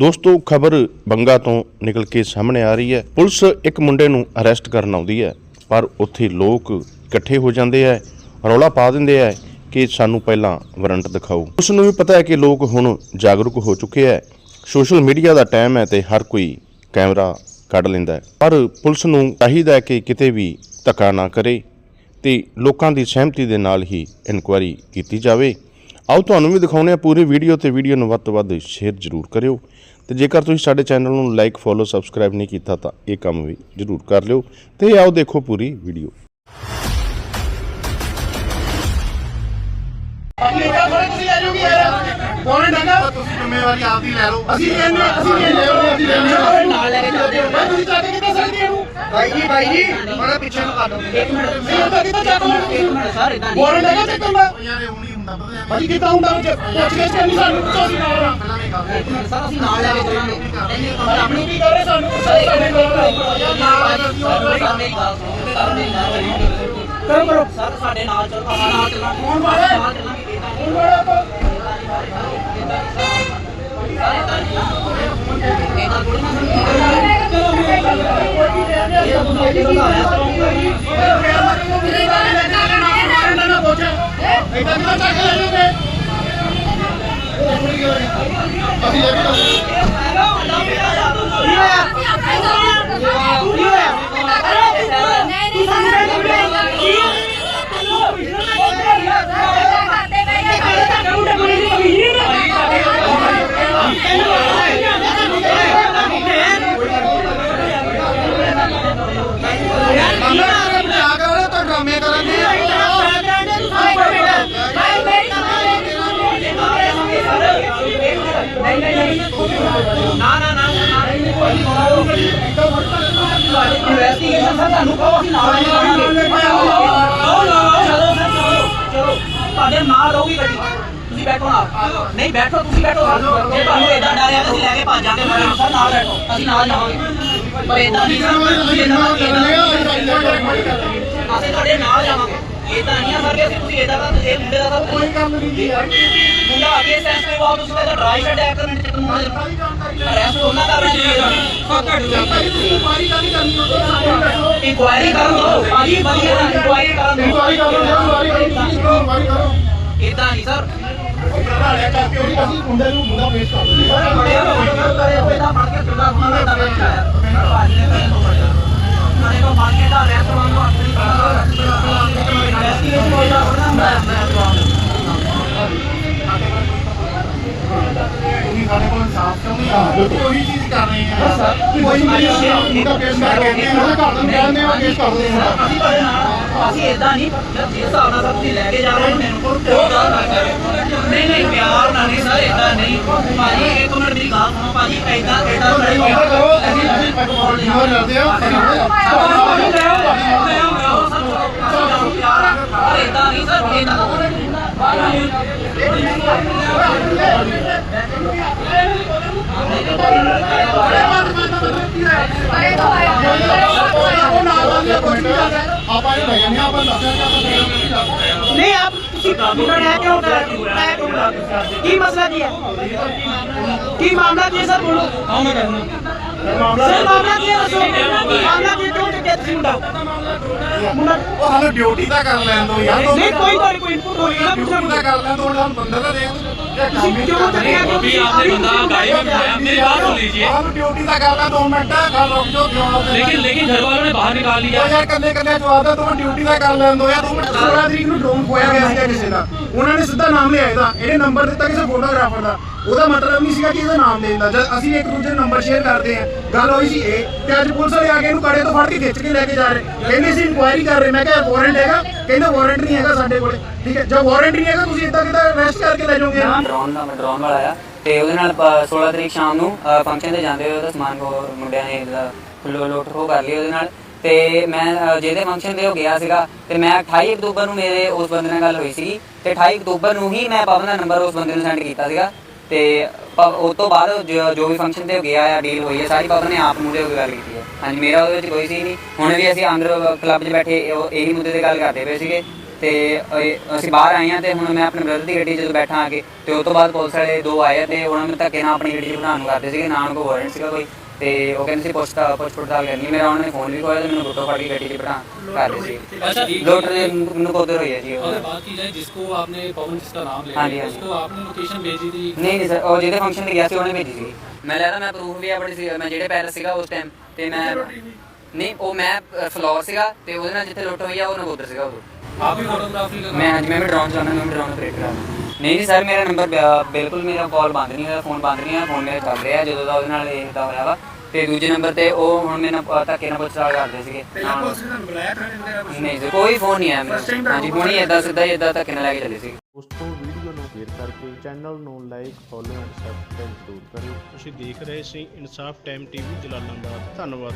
ਦੋਸਤੋ, ਖਬਰ ਬੰਗਾ ਤੋਂ ਨਿਕਲ ਕੇ ਸਾਹਮਣੇ ਆ ਰਹੀ ਹੈ। ਪੁਲਿਸ ਇੱਕ ਮੁੰਡੇ ਨੂੰ ਅਰੈਸਟ ਕਰਨ ਆਉਂਦੀ ਹੈ, ਪਰ ਉੱਥੇ ਲੋਕ ਇਕੱਠੇ ਹੋ ਜਾਂਦੇ ਆ ਰੌਲਾ ਪਾ ਦਿੰਦੇ ਆ ਕਿ ਸਾਨੂੰ ਪਹਿਲਾਂ ਵਾਰੰਟ ਦਿਖਾਓ। ਉਸ ਨੂੰ ਵੀ ਪਤਾ ਹੈ ਕਿ ਲੋਕ ਹੁਣ ਜਾਗਰੂਕ ਹੋ ਚੁੱਕੇ ਹੈ। ਸੋਸ਼ਲ ਮੀਡੀਆ ਦਾ ਟਾਈਮ ਹੈ ਤੇ ਹਰ ਕੋਈ ਕੈਮਰਾ ਕੱਢ ਲੈਂਦਾ ਹੈ। ਪਰ ਪੁਲਿਸ ਨੂੰ ਚਾਹੀਦਾ ਹੈ ਕਿ ਕਿਤੇ ਵੀ ਧੱਕਾ ਨਾ ਕਰੇ ਤੇ ਲੋਕਾਂ ਦੀ ਸਹਿਮਤੀ ਦੇ ਨਾਲ ਹੀ ਇਨਕੁਆਇਰੀ ਕੀਤੀ ਜਾਵੇ। ਆਓ ਤੁਹਾਨੂੰ ਵੀ ਦਿਖਾਉਂਦੇ ਹਾਂ ਪੂਰੀ ਵੀਡੀਓ ਤੇ ਵੀਡੀਓ ਨੂੰ ਵੱਧ ਤੋਂ ਵੱਧ ਸ਼ੇਅਰ ਜ਼ਰੂਰ ਕਰਿਓ ਤੇ ਜੇਕਰ ਤੁਸੀਂ ਸਾਡੇ ਚੈਨਲ ਨੂੰ ਲਾਈਕ ਫੋਲੋ ਸਬਸਕ੍ਰਾਈਬ ਨਹੀਂ ਕੀਤਾ ਤਾਂ ਇਹ ਕੰਮ ਵੀ ਜ਼ਰੂਰ ਕਰ ਲਿਓ ਤੇ ਆਓ ਦੇਖੋ ਪੂਰੀ ਵੀਡੀਓ ਅਮਰੀਕਾ ਡੰਗਾ ਤੁਸੀਂ ਜ਼ਿੰਮੇਵਾਰੀ ਆਪਦੀ ਲੈ ਲਓ ਅਸੀਂ ਕਹਿੰਦੇ ਅਸੀਂ ਇਹ ਲੈ ਲਓ ਅਸੀਂ ਲੈ ਨਾਲ ਲੈ ਕੇ ਚੱਲਦੇ ਹੋ ਤੁਸੀਂ ਚੱਕ ਕਿੱਦਾਂ ਸਕਦੇ ਇਹਨੂੰ ਬਾਈ ਜੀ ਬਾਈ ਜੀ ਬੜਾ ਪਿੱਛੇ ਨੂੰ ਕੱਢੋ ਨਹੀਂ ਹੁੰਦਾ ਕਿੱਦਾਂ ਚੱਕ ਲਓ ਇੱਕ ਮਿੰਟ ਸਰ ਇਦਾਂ ਵਾਰੰਟ ਹੈਗਾ ਚੱਕਣ ਦਾ ਯਾਰ ਇਹ ਹੁਣੀ ਭਾਜੀ ਕਿੱਦਾਂ ਹੁੰਦਾ ਜੇ ਪੁੱਛ ਕੇ ਕਰਨੀ ਸਾਨੂੰ ਪੁੱਛੋ ਅਸੀਂ ਨਾਲ ਨਹੀਂ ਸਰ ਅਸੀਂ ਨਾਲ ਲੈ ਕੇ ਚੱਲਾਂਗੇ ਭਾਜੀ ਆਪਣੀ ਕੀ ਕਰ ਰਹੇ ਸਾਨੂੰ ਪੁੱਛੋ ਸਾਡੇ ਨਾਲ। ਸਰ ਮੇਰੀ ਗੱਲ ਸੁਣੋ ਸਰ ਮੇਰੀ ਗੱਲ ਸੁਣੋ ਕਰੋ ਕਰੋ ਸਰ ਸਾਡੇ ਨਾਲ ਚੱਲੋ ਆਪਾਂ ਨਾਲ ਚੱਲਾਂਗੇ ਕੌਣ ਵਾਲਾ ਨਾਲ ਚੱਲਾਂਗੇ ਇਦਾਂ ਕੌਣ ਵਾਲਾ ਆਪਾਂ ਇਦਾਂ ਕਿੱਦਾਂ ਚੱਕ ਲੈ ਜਾਓਗੇ ਆ ਨਾ ਨਾ ਨਾ ਇਨਵੈਸਟੀਗੇਸ਼ਨ ਸਰ ਤੁਹਾਨੂੰ ਕਹੋ ਅਸੀਂ ਨਾਲ ਲੈ ਚਲੋ ਤੁਹਾਡੇ ਨਾਲ ਰਹੂਗੀ ਗੱਡੀ ਤੁਸੀਂ ਬੈਠੋ ਨਾਲ ਨਹੀਂ ਬੈਠੋ ਤੁਸੀਂ ਬੈਠੋ ਜੇ ਤੁਹਾਨੂੰ ਇਦਾਂ ਡਰਿਆ ਤਾਂ ਅਸੀਂ ਲੈ ਕੇ ਭੱਜ ਜਾਂਦੇ ਮੈਡਮ ਸਰ ਨਾਲ ਬੈਠੋ ਅਸੀਂ ਨਾਲ ਜਾਵਾਂਗੇ ਪਰ ਇਦਾਂ ਨਹੀਂ ਸਰ ਤੁਸੀਂ ਇਦਾਂ ਅਸੀਂ ਤੁਹਾਡੇ ਨਾਲ ਜਾਵਾਂਗੇ ਇਦਾਂ ਨਹੀਂ ਆ ਸਰ ਕਿ ਅਸੀਂ ਤੁਸੀਂ ਇਦਾਂ ਦਾ ਇਹ ਮੁੰਡੇ ਦਾ ਤਾਂ ਕੋਈ ਕੰਮ ਨਹੀਂ ਮੁੰਡਾ ਅੱਗੇ ਸੈਂਸ ਤੇ ਬਹੁਤ ਤੁਸੀਂ ਤਾਂ ਡਰਾਈ ਛੱਡਿਆ ਇੱਕ ਮਿੰਟ ਚ ਮੁੰਡਾ ਅਰੈਸਟ ਉਹਨਾਂ ਦਾ ਵੀ ਇਨਕੁਆਇਰੀ ਕਰਨ ਦੋ ਭਾਜੀ ਵਧੀਆ ਇਨਕੁਆਇਰੀ ਕਰਨ ਦੋ। ਇਨਕੁਆਇਰੀ ਕਰੋ ਇਨਕੁਆਇਰੀ ਕਰੋ ਇਨਕੁਆਇਰੀ ਕਰੋ ਇਦਾਂ ਨਹੀਂ ਸਰ। ਮੁੰਡੇ ਨੂੰ ਮੁੰਡਾ ਪੇਸ਼ ਕਰ ਦਿੰਦੇ ਇਦਾਂ ਫੜ ਕੇ ਸੁਦਾ ਸੁਦਾ ਦਾ ਵਿੱਚ ਆਇਆ। ਉਹੀ ਚੀਜ਼ ਕਰ ਰਹੇ ਆ ਕੋਈ ਨਹੀਂ। ਮੁੰਡਾ ਪੇਸ਼ ਕਰ ਕੇ ਉਹਦੇ ਘਰ ਨੂੰ ਕਹਿੰਦੇ ਆ ਪੇਸ਼ ਕਰ ਦਿੰਦੇ ਆ। ਅਸੀਂ ਤੁਹਾਡੇ ਨਾਲ ਅਸੀਂ ਇਦਾਂ ਨਹੀਂ ਜਿਸ ਹਿਸਾਬ ਨਾਲ ਸਭ ਲੈ ਕੇ ਜਾ ਰਹੇ ਹੋ ਮੈਨੂੰ ਉਹ ਗੱਲ ਨਾ ਕਰੋ। ਨਹੀਂ ਨਹੀਂ ਪਿਆਰ ਨਾਲ ਨਹੀਂ ਸਰ ਇਦਾਂ ਨਹੀਂ। ਭਾਜੀ ਇੱਕ ਮਿੰਟ ਮੇਰੀ ਗੱਲ ਸੁਣੋ ਭਾਜੀ ਇਦਾਂ ਇਦਾਂ ਆਪਾਂ ਇਹ ਲੈ ਜਾਂਦੇ ਆਪਾਂ ਦੱਸਿਆ ਕਿ ਆਪਾਂ ਲੈ ਜਾਂਦੇ ਆ ਨਹੀਂ ਆਪ ਤੁਸੀਂ ਕੰਪਿਊਟਰ ਹੈ ਕਿਉਂ ਹੈ ਕਿਉਂ ਕੀ ਮਸਲਾ ਕੀ ਹੈ ਕੀ ਮਾਮਲਾ ਕੀ ਹੈ ਸਰ ਬੋਲੋ ਹਾਂ ਮੈਂ ਕਹਿੰਦਾ है सर बोलो सर मामला की है दसो मामला की क्यों टिके तुम मुंडा मुंडा ਉਹ ਸਾਨੂੰ ਡਿਊਟੀ ਤਾਂ ਕਰ ਲੈਣ ਦੋ ਯਾਰ नहीं कोई कोई कोई इनपुट हो रही है ना ਡਿਊਟੀ ਤਾਂ ਕਰ ਲੈਣ ਦੋ ਹੁਣ ਬੰਦਾ ਤਾਂ ਦੇ किसी क्यों चले गए अभी आपने बंदा गाड़ी में बिठाया मेरी बात सुन लीजिए ਆਹ ਡਿਊਟੀ ਤਾਂ ਕਰ ਲੈ 2 ਮਿੰਟ ਗੱਲ ਰੁਕ ਜਾਓ ਜਵਾਬ ਦੇ लेकिन लेकिन घर वालों ने बाहर निकाल लिया ਉਹ ਯਾਰ ਕੱਲੇ ਕੱਲੇ ਜਵਾਬ ਦਾ ਤੂੰ ਡਿਊਟੀ ਦਾ ਕਰ ਲੈਣ ਦੋ ਯਾਰ 2 ਮਿੰਟ 16 ਤਰੀਕ ਨੂੰ ਡਰੋਨ ਖੋਇਆ ਗਿਆ ਸੀਗਾ ਕਿਸੇ ਦਾ ਉਹਨਾਂ ਨੇ ਸਿੱਧਾ ਨਾਮ ਲਿਆ ਇਹਦਾ ਇਹਨੇ ਨੰਬਰ ਦਿੱਤਾ ਕਿਸੇ ਫੋਟੋਗ੍ਰਾਫਰ ਦਾ ਉਹਦਾ ਮਤਲਬ ਨਹੀਂ ਸੀਗਾ ਕਿ ਇਹਦਾ ਨਾਮ ਦੇਣ ਦਾ। ਜਦ ਅਸੀਂ ਇੱਕ ਦੂਜੇ ਨੂੰ ਨੰਬਰ ਸ਼ੇਅਰ ਕਰਦੇ ਆ ਗੱਲ ਹੋਈ ਸੀ ਇਹ, ਤੇ ਅੱਜ ਪੁਲਿਸ ਵਾਲੇ ਆ ਕੇ ਇਹਨੂੰ ਕੜੇ ਤੋਂ ਫੜ ਕੇ ਖਿੱਚ ਕੇ ਲੈ ਕੇ ਜਾ ਰਹੇ ਕਹਿੰਦੇ ਸੀ ਇਨਕੁਆਇਰੀ ਕਰ ਰਹੇ, ਮੈਂ ਕਿਹਾ ਵਾਰੰਟ ਹੈਗਾ, ਕਹਿੰਦੇ ਵਾਰੰਟ ਨਹੀਂ ਹੈਗਾ ਸਾਡੇ ਕੋਲੇ। ਠੀਕ ਹੈ, ਜੇ ਵਾਰੰਟ ਨਹੀਂ ਹੈਗਾ, ਤੁਸੀਂ ਇਦਾਂ ਕਿਦਾਂ ਅਰੈਸਟ ਕਰਕੇ ਲੈ ਜਾਓਗੇ? ਇਹਨੂੰ? ਡਰੋਨ ਦਾ ਡਰੋਨ ਵਾਲਾ ਆ। ਤੇ ਉਹਦੇ ਨਾਲ 16 ਤਰੀਕ ਸ਼ਾਮ ਨੂੰ ਫੰਕਸ਼ਨ ਤੇ ਜਾਂਦੇ ਹੋਏ ਉਹਦਾ ਸਮਾਨ ਕੋ ਮੁੰਡਿਆਂ ਨੇ ਇਹਦਾ ਲੋ- ਲੁੱਟ ਕਰ ਲਈ ਉਹਦੇ ਨਾਲ। ਤੇ ਮੈਂ ਜਿਹਦੇ ਫੰਕਸ਼ਨ ਤੇ ਉਹ ਗਿਆ ਸੀਗਾ, ਤੇ ਮੈਂ 28 ਅਕਤੂਬਰ ਨੂੰ ਮੇਰੇ ਉਸ ਬੰਦੇ ਨਾਲ ਗੱਲ ਹੋਈ ਸੀ ਤੇ 28 ਅਕਤੂਬਰ ਨੂੰ ਹੀ ਮੈਂ ਪਵਨ ਦਾ ਨੰਬਰ ਉਸ ਬੰਦੇ ਨੂੰ ਸੈਂਡ ਕੀਤਾ ਸੀਗਾ। ਤੇ ਪ- ਉਸ ਤੋਂ ਬਾਅਦ ਜੋ ਜੋ ਵੀ ਫੰਕਸ਼ਨ ਤੇ ਗਿਆ ਆ ਡੀਲ ਹੋਈ ਹੈ ਸਾਰੀ ਪਵਨ ਨੇ ਆਪ ਮੂਹਰੇ ਹੋ ਕੇ ਗੱਲ ਕੀਤੀ ਹੈ ਹਾਂਜੀ, ਮੇਰਾ ਉਹਦੇ ਵਿੱਚ ਕੋਈ ਸੀ ਨਹੀਂ ਹੁਣ ਵੀ ਅਸੀਂ ਅੰਦਰ ਕਲੱਬ 'ਚ ਬੈਠੇ ਉਹ, ਇਹੀ ਮੁੱਦੇ ਤੇ ਗੱਲ ਕਰਦੇ ਪਏ ਸੀਗੇ। ਤੇ ਤੇ ਅਸੀਂ ਬਾਹਰ ਆਏ ਹਾਂ ਤੇ ਹੁਣ ਮੈਂ ਆਪਣੇ ਬ੍ਰਦਰ ਦੀ ਗੱਡੀ 'ਚ ਜਦੋਂ ਬੈਠਾ ਆ ਕੇ, ਤੇ ਉਸ ਤੋਂ ਬਾਅਦ ਪੁਲਿਸ ਵਾਲੇ ਦੋ ਆਏ ਆ ਤੇ ਉਹਨਾਂ ਨੇ ਧੱਕੇ ਨਾਲ ਆਪਣੀ ਗੱਡੀ 'ਚ ਬਿਠਾਉਣ ਨੂੰ ਕਰਦੇ ਸੀਗੇ ਨਾਲ ਕੋ ਵਾਰੰਟ ਸੀਗਾ ਕੋਈ। ਤੇ ਉਹ ਕਹਿੰਦੇ ਸੀ ਪੁੱਛਤਾ ਪੁੱਛ ਪੜਤਾਲ ਕਰਨੀ ਮੇਰਾ ਉਹਨਾਂ ਨੇ ਫੋਨ ਵੀ ਖੋਇਆ ਤੇ ਮੈਨੂੰ ਗੁੱਟੋ ਫੜ ਕੇ ਗੱਡੀ 'ਚ ਬਿਠਾ ਕਰਦੇ ਸੀ अच्छा ਲੋਟ ਨੂੰ ਕੋਦਰ ਹੋਈ ਹੈ ਜੀ ਉਹ अगर बात की जाए जिसको आपने पवन जिसका नाम ले हाँ जी, लिया, हाँ जी। उसको आपने लोकेशन भेजी थी ਨਹੀਂ ਨਹੀਂ ਸਰ ਉਹ ਜਿਹਦੇ ਫੰਕਸ਼ਨ ਤੇ ਗਿਆ ਸੀ ਉਹਨੇ ਭੇਜੀ ਸੀ ਮੈਂ ਲੈਦਾ ਮੈਂ ਪ੍ਰੂਫ ਵੀ ਆਪਣੇ ਸੀ ਮੈਂ ਜਿਹੜੇ ਪੈਰਸ ਸੀਗਾ ਉਸ ਟਾਈਮ ਤੇ ਮੈਂ ਨਹੀਂ ਉਹ ਮੈਂ ਫਲੋਰ ਸੀਗਾ ਤੇ ਉਹਦੇ ਨਾਲ ਜਿੱਥੇ ਲੁੱਟ ਹੋਈ ਆ ਉਹ ਨਗੋਦਰ ਸੀਗਾ ਉਹ आप भी फोटोग्राफी का ਮੈਂ ਅੱਜ ਮੈਂ ਵੀ ਡਰਾਉਣ ਚਾਹੁੰਦਾ ਮੈਂ ਵੀ ਡਰਾਉਣ ਆਪਰੇਟ ਕਰਾਂ ਨਹੀਂ ਨਹੀਂ ਸਰ ਮੇਰਾ ਨੰਬਰ ਬਿਲਕੁਲ ਮੇਰਾ ਕਾਲ ਬੰਦ ਨਹੀਂ ਹੋਇਆ ਫੋਨ ਬੰਦ ਨਹੀਂ ਹੋਇਆ ਫੋਨ ਮੇਰਾ ਚੱਲ ਰਿਹਾ ਜਦੋਂ ਦਾ ਉਹਦੇ ਨਾਲ ਇਹ ਦਾ ਹੋਇਆ ਵਾ। ਤੇ ਦੂਜੇ ਨੰਬਰ ਤੇ ਉਹ ਹੁਣ ਅ, ਧੱਕੇ ਨਾਲ ਪੁੱਛਤਾਲ ਕਰਦੇ ਸੀਗੇ। ਨਾਲ- ਨਹੀਂ ਸਰ ਕੋਈ ਫੋਨ ਨਹੀਂ ਆਇਆ ਮੇਰਾ। ਹਾਂਜੀ ਹੁਣੀ ਏਦਾਂ ਸਿੱਧਾ ਹੀ ਏਦਾਂ ਧੱਕੇ ਨਾਲ ਲੈ ਕੇ ਚੱਲੇ ਸੀ ਦੋਸਤੋ ਵੀਡੀਓ ਨੂੰ ਸ਼ੇਅਰ ਕਰਕੇ ਚੈਨਲ ਨੂੰ ਲਾਈਕ ਫੋਲੋ ਐਂਡ ਸਬਸਕ੍ਰਾਈਬ ਜ਼ਰੂਰ ਕਰਿਓ। ਤੁਸੀਂ ਦੇਖ ਰਹੇ ਸੀ ਇਨਸਾਫ ਟਾਈਮ ਟੀਵੀ ਜਲਾਲਾਬਾਦ। ਧੰਨਵਾਦ